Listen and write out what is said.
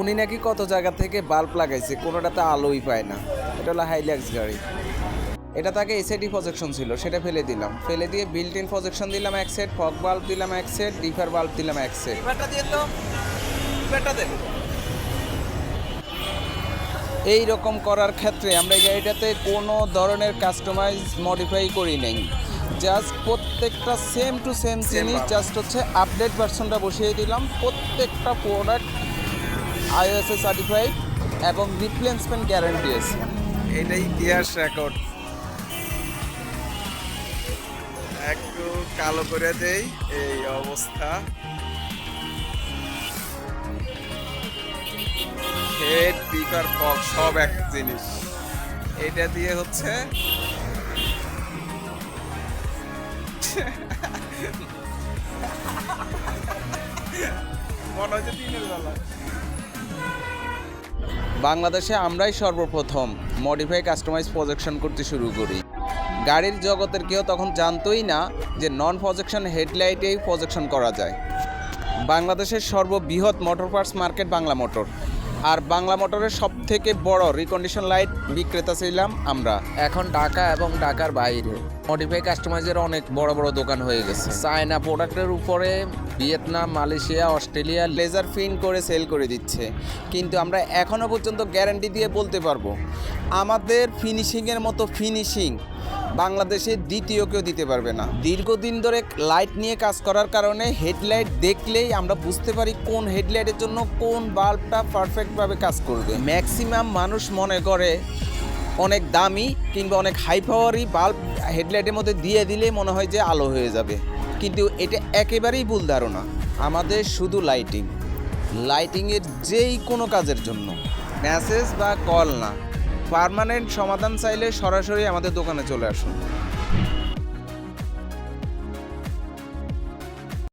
উনি নাকি কত জায়গা থেকে বাল্ব লাগাইছে কোনোটাতে আলোই পায় না। এটা হলো হাইল্যাক্স গাড়ি এটা তাকে এসআইডি প্রজেকশন ছিল সেটা ফেলে দিলাম। ফেলে দিয়ে বিল্ট ইন প্রজেকশন দিলাম এক সেট ফগ বাল্ব দিলাম এক সেট ডিফার বাল্ব দিলাম এক সেট এই রকম করার ক্ষেত্রে আমরা এই গাড়িটাতে কোনো ধরনের কাস্টমাইজ মডিফাই করি নাই। জাস্ট প্রত্যেকটা সেম টু সেম জিনিস জাস্ট হচ্ছে আপডেট ভার্সনটা বসিয়ে দিলাম। প্রত্যেকটা প্রোডাক্ট আইওএসএ সার্টিফাইড এবং রিপ্লেসমেন্ট গ্যারান্টি আছে। এটা ইতিহাস রেকর্ড একটু কালো করে দেই, এই অবস্থা। হেড পিকার ফক সব এক জিনিস। এটা দিয়ে হচ্ছে মনে হচ্ছে দিনের বেলা। বাংলাদেশে আমরাই সর্বপ্রথম মডিফাই কাস্টমাইজ প্রজেকশন করতে শুরু করি। গাড়ির জগতের কেউ তখন জানতোই না যে নন প্রজেকশন হেডলাইটেই প্রজেকশন করা যায়। বাংলাদেশের সর্ববৃহৎ motor parts market Bangla motor আর বাংলা মোটরের সব থেকে বড় রিকন্ডিশন লাইট বিক্রেতা ছিলাম আমরা। এখন ঢাকা এবং ঢাকার বাইরে। মডিফাই কাস্টমাইজের অনেক বড় বড় দোকান হয়ে গেছে। চায়না প্রোডাক্টের উপরে ভিয়েতনাম মালয়েশিয়া অস্ট্রেলিয়া লেজার ফিন করে সেল করে দিচ্ছে। কিন্তু আমরা এখনও পর্যন্ত গ্যারান্টি দিয়ে বলতে পারব আমাদের ফিনিশিংয়ের মতো ফিনিশিং বাংলাদেশে দ্বিতীয় কেউ দিতে পারবে না। দীর্ঘদিন ধরে লাইট নিয়ে কাজ করার কারণে হেডলাইট দেখলেই আমরা বুঝতে পারি কোন হেডলাইটের জন্য কোন বাল্বটা পারফেক্টভাবে কাজ করবে। ম্যাক্সিমাম মানুষ মনে করে অনেক দামি কিংবা অনেক হাই পাওয়ারই বাল্ব হেডলাইটের মধ্যে দিয়ে দিলেই মনে হয় যে আলো হয়ে যাবে। কিন্তু এটা একেবারেই ভুল ধারণা। আমাদের শুধু লাইটিং লাইটিংয়ের যেই কোনো কাজের জন্য। মেসেজ বা কল না। পার্মানেন্ট সমাধান চাইলে সরাসরি আমাদের দোকানে চলে আসুন।